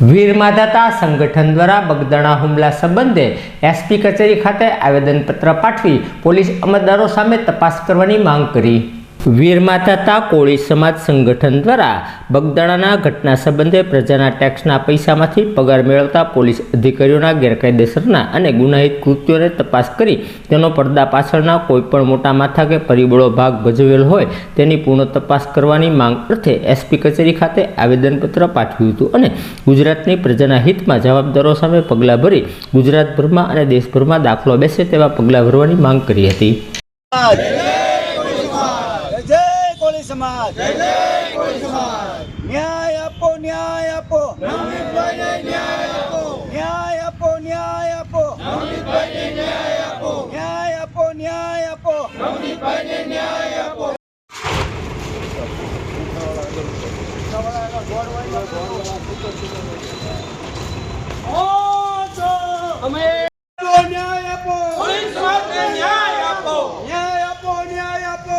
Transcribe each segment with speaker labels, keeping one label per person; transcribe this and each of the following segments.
Speaker 1: વીરમાધાતા સંગઠન દ્વારા બગદાણા હુમલા સંબંધે એસપી કચેરી ખાતે આવેદનપત્ર પાઠવી પોલીસ અમલદારો સામે તપાસ કરવાની માંગ કરી. વીરમાધાતા કોળી સમાજ સંગઠન દ્વારા બગદાણાના ઘટના સંબંધે પ્રજાના ટેક્સના પૈસામાંથી પગાર મેળવતા પોલીસ અધિકારીઓના ગેરકાયદેસરના અને ગુનાહિત કૃત્યોને તપાસ કરી તેનો પડદા પાછળના કોઈપણ મોટા માથા કે પરિબળો ભાગ ભજવેલ હોય તેની પૂર્ણ તપાસ કરવાની માંગ અર્થે એસપી કચેરી ખાતે આવેદનપત્ર પાઠવ્યું હતું અને ગુજરાતની પ્રજાના હિતમાં જવાબદારો સામે પગલાં ભરી ગુજરાતભરમાં અને દેશભરમાં દાખલો બેસે તેવા પગલાં ભરવાની માંગ કરી હતી.
Speaker 2: સમાજ. જય જય કોળી સમાજ. ન્યાય આપો ન્યાય આપો. ન્યાય આપો. ન્યાય આપો ન્યાય આપો. ન્યાય આપો. ન્યાય આપો ન્યાય આપો. ન્યાય આપો
Speaker 3: કોળી સમાજને ન્યાય આપો
Speaker 2: ન્યાય આપો ન્યાય આપો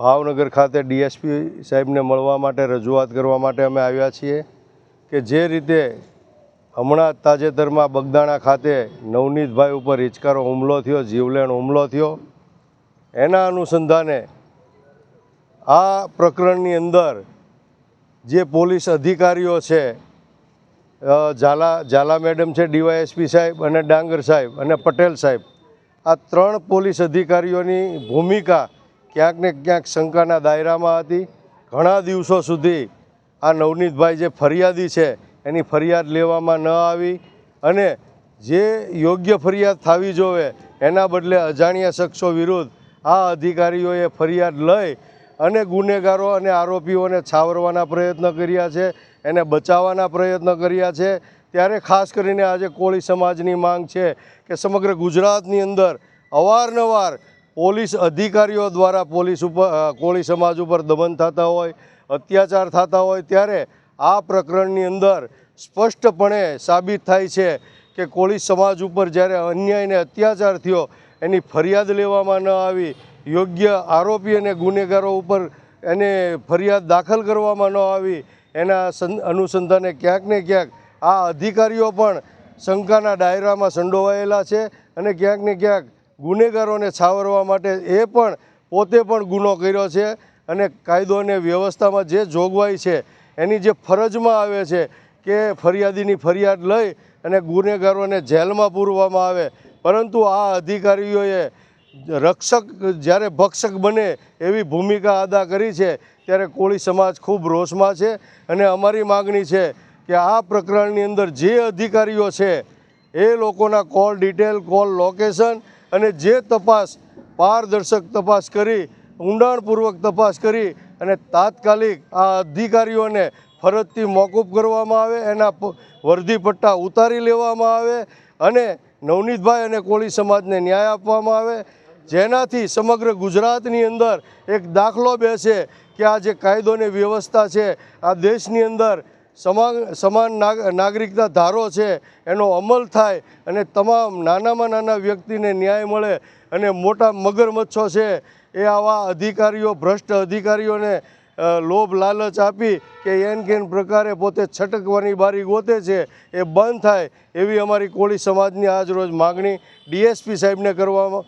Speaker 4: ભાવનગર ખાતે ડીએસપી સાહેબને મળવા માટે, રજૂઆત કરવા માટે અમે આવ્યા છીએ કે જે રીતે હમણાં તાજેતરમાં બગદાણા ખાતે નવનીતભાઈ ઉપર હિચકારો હુમલો થયો, જીવલેણ હુમલો થયો, એના અનુસંધાને આ પ્રકરણની અંદર જે પોલીસ અધિકારીઓ છે ઝાલા ઝાલા મેડમ છે, ડીવાયએસપી સાહેબ અને ડાંગર સાહેબ અને પટેલ સાહેબ, આ ત્રણ પોલીસ અધિકારીઓની ભૂમિકા ક્યાંક ને ક્યાંક શંકાના દાયરામાં હતી. ઘણા દિવસો સુધી આ નવનીતભાઈ જે ફરિયાદી છે, એની ફરિયાદ લેવામાં ન આવી અને જે યોગ્ય ફરિયાદ થવી જોવે, એના બદલે અજાણ્યા શખ્સો વિરુદ્ધ આ અધિકારીઓએ ફરિયાદ લઈ અને ગુનેગારો અને આરોપીઓને છાવરવાના પ્રયત્ન કર્યા છે, એને બચાવવાના પ્રયત્ન કર્યા છે. ત્યારે ખાસ કરીને આજે કોળી સમાજની માંગ છે કે સમગ્ર ગુજરાતની અંદર અવારનવાર પોલીસ અધિકારીઓ દ્વારા પોલીસ ઉપર કોળી સમાજ ઉપર દમન થતા હોય, અત્યાચાર થતા હોય, ત્યારે આ પ્રકરણની અંદર સ્પષ્ટપણે સાબિત થાય છે કે કોળી સમાજ ઉપર જ્યારે અન્યાયને અત્યાચાર થયો, એની ફરિયાદ લેવામાં ન આવી, યોગ્ય આરોપી અને ગુનેગારો ઉપર એને ફરિયાદ દાખલ કરવામાં ન આવી, એના અનુસંધાને ક્યાંક ને ક્યાંક આ અધિકારીઓ પણ શંકાના ડાયરામાં સંડોવાયેલા છે અને ક્યાંક ને ક્યાંક ગુનેગારોને છાવરવા માટે એ પણ પોતે પણ ગુનો કર્યો છે અને કાયદો અને વ્યવસ્થામાં જે જોગવાઈ છે, એની જે ફરજમાં આવે છે કે ફરિયાદીની ફરિયાદ લઈ અને ગુનેગારોને જેલમાં પૂરવામાં આવે. પરંતુ આ અધિકારીઓએ રક્ષક જ્યારે ભક્ષક બને એવી ભૂમિકા અદા કરી છે, ત્યારે કોળી સમાજ ખૂબ રોષમાં છે અને અમારી માગણી છે કે આ પ્રકરણની અંદર જે અધિકારીઓ છે, એ લોકોના કોલ ડિટેલ, કોલ લોકેશન અને જે તપાસ પારદર્શક તપાસ કરી, ઊંડાણપૂર્વક તપાસ કરી અને તાત્કાલિક આ અધિકારીઓને ફરજથી મોકૂફ કરવામાં આવે, એના પ- પટ્ટા ઉતારી લેવામાં આવે અને નવનીતભાઈ અને કોળી સમાજને ન્યાય આપવામાં આવે. જેનાથી સમગ્ર ગુજરાતની અંદર એક દાખલો બેસે કે આ જે કાયદો અને વ્યવસ્થા છે, આ દેશની અંદર સમાન સમાન નાગ- નાગરિકતા ધારો છે, એનો અમલ થાય અને તમામ નાનામાં નાના વ્યક્તિને ન્યાય મળે અને મોટા મગરમચ્છો છે, એ આવા અધિકારીઓ, ભ્રષ્ટ અધિકારીઓને લોભ લાલચ આપી કે એન કેન પ્રકારે પોતે છટકવાની બારી ગોતે છે, એ બંધ થાય એવી અમારી કોળી સમાજની આજરોજ માગણી ડીએસપી સાહેબને કરવામાં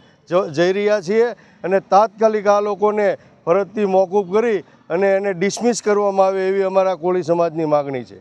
Speaker 4: જઈ રહ્યા છીએ અને તાત્કાલિક આ લોકોને ફરજથી મોકૂફ કરી અને એને ડિસમિસ કરવામાં આવે એવી અમારા કોળી સમાજની માગણી છે.